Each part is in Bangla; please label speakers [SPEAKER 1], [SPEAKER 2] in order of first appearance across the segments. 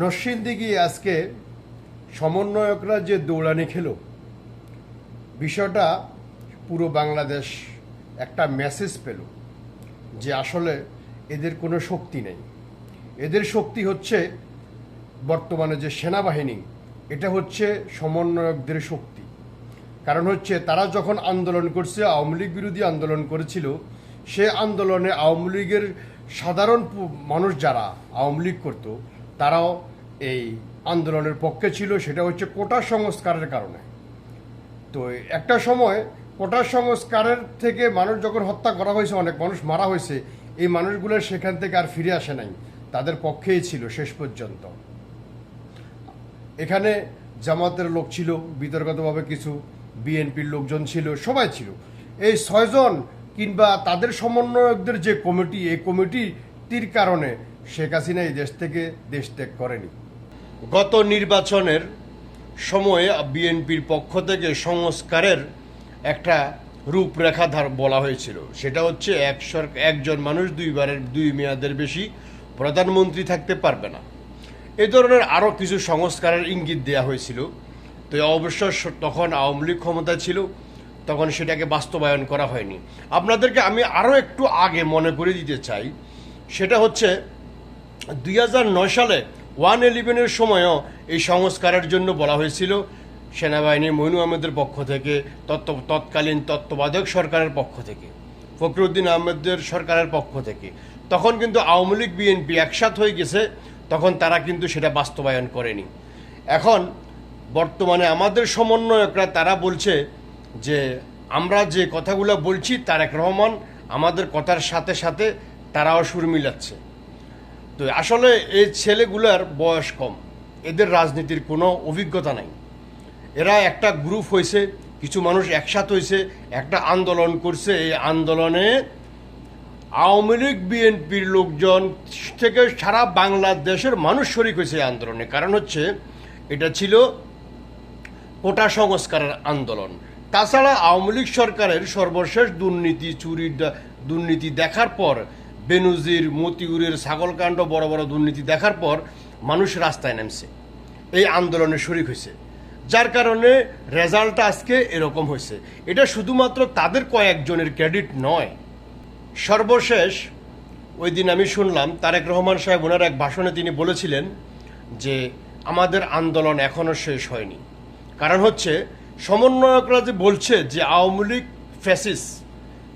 [SPEAKER 1] নরসিংদী আজকে সমন্বয়করা যে দৌড়ানি খেলো, বিষয়টা পুরো বাংলাদেশ একটা মেসেজ পেল যে আসলে এদের কোনো শক্তি নেই। এদের শক্তি হচ্ছে বর্তমানে যে সেনাবাহিনী, এটা হচ্ছে সমন্বয়কদের শক্তি। কারণ হচ্ছে তারা যখন আন্দোলন করছে, আওয়ামী লীগ বিরোধী আন্দোলন করেছিল, সে আন্দোলনে আওয়ামী লীগের সাধারণ মানুষ যারা আওয়ামী লীগ করত তারাও এই আন্দোলনের পক্ষে ছিল, সেটা হচ্ছে কোটা সংস্কারের কারণে। তো একটা সময় কোটা সংস্কারের থেকে মানুষ যখন হত্যা করা হয়েছে, অনেক মানুষ মারা হয়েছে, এই মানুষগুলো সেখান থেকে আর ফিরে আসে নাই। তাদের পক্ষেই ছিল শেষ পর্যন্ত। এখানে জামাতের লোক ছিল বিতর্কতভাবে কিছু বিএনপির লোকজন ছিল, সবাই ছিল। এই ছয়জন কিংবা তাদের সমন্বয়কদের যে কমিটি, এই কমিটির কারণে শেখ হাসিনা এই দেশ থেকে দেশ ত্যাগ করেনি। গত নির্বাচনের সময়ে বিএনপির পক্ষ থেকে সংস্কারের একটা রূপরেখা ধার বলা হয়েছিল। সেটা হচ্ছে এক একজন মানুষ দুইবারের, দুই মেয়াদের বেশি প্রধানমন্ত্রী থাকতে পারবে না। এ ধরনের আরও কিছু সংস্কারের ইঙ্গিত দেওয়া হয়েছিল। তো অবশ্য তখন আওয়ামী লীগ ক্ষমতা ছিল, তখন সেটাকে বাস্তবায়ন করা হয়নি। আপনাদেরকে আমি আরও একটু আগে মনে করে দিতে চাই। সেটা হচ্ছে দুই হাজার নয় সালে ওয়ান ইলেভেনের সময়ও এই সংস্কারের জন্য বলা হয়েছিল। সেনাবাহিনী মইনু আহমেদের পক্ষ থেকে, তত্ত্ব, তৎকালীন তত্ত্বাবধায়ক সরকারের পক্ষ থেকে, ফখরুদ্দিন আহমেদের সরকারের পক্ষ থেকে। তখন কিন্তু আওয়ামী লীগ, বিএনপি একসাথ হয়ে গেছে, তখন তারা কিন্তু সেটা বাস্তবায়ন করেনি। এখন বর্তমানে আমাদের সমন্বয়করা তারা বলছে যে, আমরা যে কথাগুলো বলছি তারেক রহমান, আমাদের কথার সাথে সাথে তারাও সুর মিলাচ্ছে। তো আসলে এই ছেলেগুলার বয়স কম। এদের রাজনীতির কোনো অভিজ্ঞতা নাই। এরা একটা গ্রুপ হয়েছে কিছু মানুষ একসাথ হয়েছে একটা আন্দোলন করছে। এই আন্দোলনে আওয়ামী লীগ, বিএনপির লোকজন থেকে সারা বাংলাদেশের মানুষ শরিক হয়েছে এই আন্দোলনে। কারণ হচ্ছে, এটা ছিল কোটা সংস্কারের আন্দোলন। তাছাড়া আওয়ামী লীগ সরকারের সর্বশেষ দুর্নীতি চুরি দুর্নীতি দেখার পর বেনুজির, মতিউরের ছাগলকাণ্ড, বড় বড় দুর্নীতি দেখার পর মানুষ রাস্তায় নামছে। এই আন্দোলনে শরিক হয়েছে। যার কারণে রেজাল্টটা আজকে এরকম হয়েছে। এটা শুধুমাত্র তাদের কয়েকজনের ক্রেডিট নয়। সর্বশেষ ওই দিন আমি শুনলাম, তারেক রহমান সাহেব ওনার এক ভাষণে তিনি বলেছিলেন যে, আমাদের আন্দোলন এখনও শেষ হয়নি। কারণ হচ্ছে, সমন্বয়করা যে বলছে যে আওয়ামী লীগ ফ্যাসিস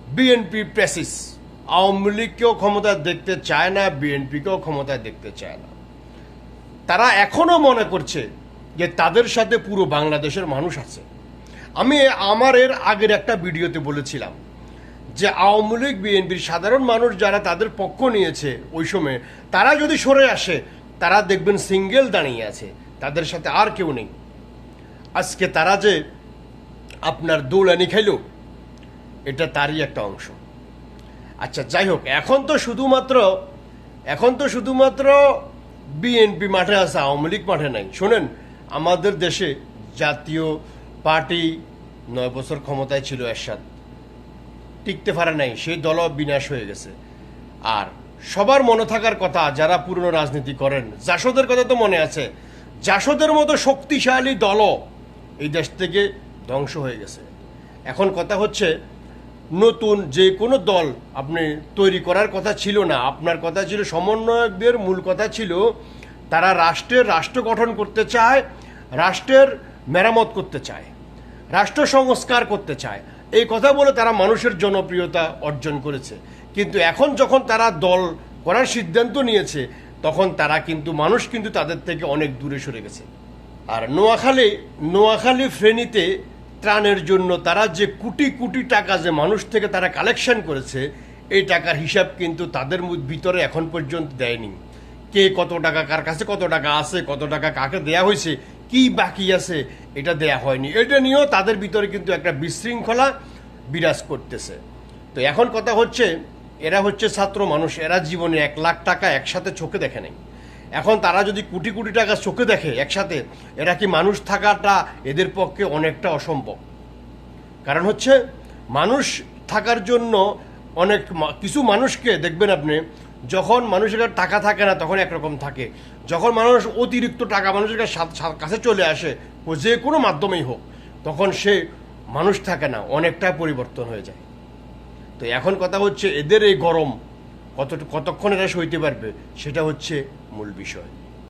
[SPEAKER 1] বিএনপি প্যাসিস আওয়ামী লীগকেও ক্ষমতায় দেখতে চায় না, বিএনপিকেও ক্ষমতায় দেখতে চায় না। তারা এখনও মনে করছে যে তাদের সাথে পুরো বাংলাদেশের মানুষ আছে। আমি আমার এর আগের একটা ভিডিওতে বলেছিলাম যে আওয়ামী লীগ, বিএনপির সাধারণ মানুষ যারা তাদের পক্ষ নিয়েছে ওই সময়, তারা যদি সরে আসে, তারা দেখবেন সিঙ্গেল দাঁড়িয়ে আছে, তাদের সাথে আর কেউ নেই। আজকে তারা যে আপনার দৌড়ানি খাইল, এটা তারই একটা অংশ। আচ্ছা যাই হোক এখন তো শুধুমাত্র, এখন তো শুধুমাত্র বিএনপি মাঠে আছে, আওয়ামী লীগ মাঠে নাই। শোনেন, আমাদের দেশে জাতীয় পার্টি নয় বছর ক্ষমতায় ছিল এরশাদ। টিকতে পারে নাই, সেই দলও বিনাশ হয়ে গেছে। আর সবার মনে থাকার কথা, যারা পুরনো রাজনীতি করেন, জাসদের কথা তো মনে আছে, জাসদের মতো শক্তিশালী দল এই দেশ থেকে ধ্বংস হয়ে গেছে। এখন কথা হচ্ছে নতুন যে কোনো দল আপনি তৈরি করার কথা ছিল না। আপনার কথা ছিল, সমন্বয়কদের মূল কথা ছিল, তারা রাষ্ট্রের রাষ্ট্র গঠন করতে চায়, রাষ্ট্রের মেরামত করতে চায়, রাষ্ট্র সংস্কার করতে চায়। এই কথা বলে তারা মানুষের জনপ্রিয়তা অর্জন করেছে। কিন্তু এখন যখন তারা দল করার সিদ্ধান্ত নিয়েছে, তখন তারা কিন্তু, মানুষ কিন্তু তাদের থেকে অনেক দূরে সরে গেছে। আর নোয়াখালী নোয়াখালী ফ্রেনিতে ত্রাণের জন্য তারা যে কোটি কোটি টাকা যে মানুষ থেকে তারা কালেকশন করেছে, এই টাকার হিসাব কিন্তু তাদের ভিতরে এখন পর্যন্ত দেয়নি। কে কত টাকা, কার কাছে কত টাকা আছে, কত টাকা কাকে দেয়া হয়েছে, কি বাকি আছে, এটা দেয়া হয়নি। এটা নিয়েও তাদের ভিতরে কিন্তু একটা বিশৃঙ্খলা বিরাজ করতেছে। তো এখন কথা হচ্ছে, এরা হচ্ছে ছাত্র মানুষ, এরা জীবনে এক লাখ টাকা একসাথে চোখে দেখে নেই। এখন তারা যদি কোটি কোটি টাকা চোখে দেখে একসাথে, এরা কি মানুষ থাকাটা এদের পক্ষে অনেকটা অসম্ভব? কারণ হচ্ছে, মানুষ থাকার জন্য অনেক কিছু মানুষকে দেখবেন আপনি, যখন মানুষের কাছে টাকা থাকে না তখন একরকম থাকে। যখন মানুষ অতিরিক্ত টাকা মানুষের কাছে চলে আসে যে কোনো মাধ্যমেই হোক, তখন সে মানুষ থাকে না, অনেকটা পরিবর্তন হয়ে যায়। তো এখন কথা হচ্ছে, এদের এই গরম কত কতক্ষণ এরা সইতে পারবে, সেটা হচ্ছে মূল বিষয়।